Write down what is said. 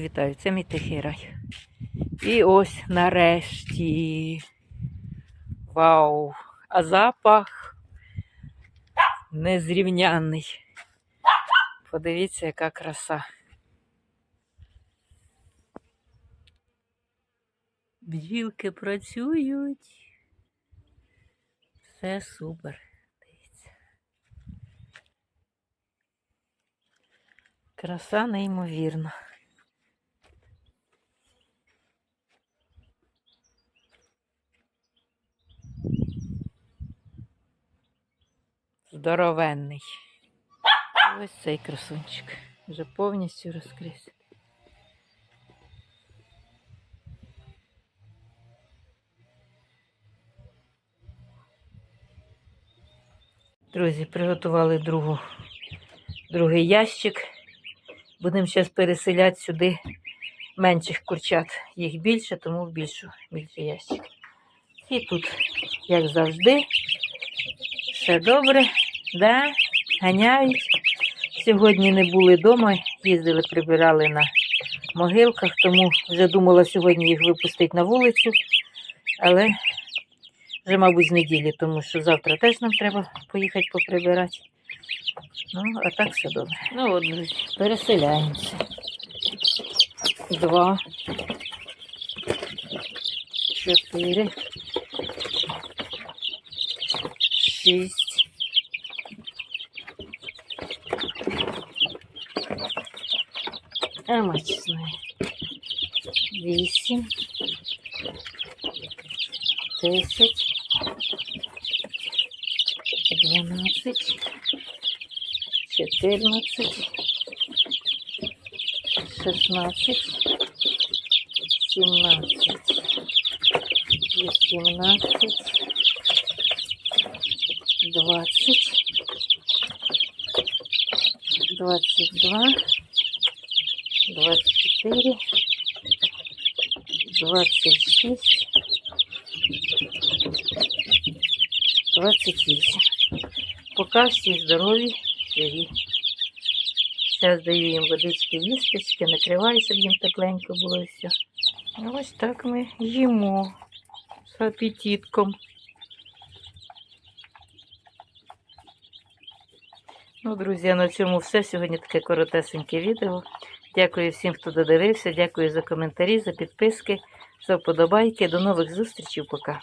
вітаю, це мій тихий рай. І ось нарешті. Вау! А запах незрівнянний. Подивіться, яка краса. Бджілки працюють. Все супер. Дивіться. Краса неймовірна. Здоровенний. Ось цей красунчик. Вже повністю розкрився. Друзі, приготували другу, другий ящик. Будемо зараз переселяти сюди менших курчат. Їх більше, тому більшу, більший ящик. І тут, як завжди, все добре, да? ганяють. Сьогодні не були вдома, їздили, прибирали на могилках, тому вже думала сьогодні їх випустити на вулицю, але вже, мабуть, з неділі, тому що завтра теж нам треба поїхати поприбирати. Ну, а так все добре. Ну от, переселяємося. Два. Чотири. Шість. А мать знає. Вісім. Десять. Дванадцять. Чотирнадцять. Шістнадцять. Сімнадцять. Вісімнадцять. 22, 24, 26, 28. Пока всі здорові, живі. Зараз даю їм водички, вісточки, накриваю, щоб їм тепленько було і все. Ну, ось так ми їмо з апетитком. Ну, друзі, на цьому все. Сьогодні таке коротесеньке відео. Дякую всім, хто додивився. Дякую за коментарі, за підписки, за вподобайки. До нових зустрічей. Пока.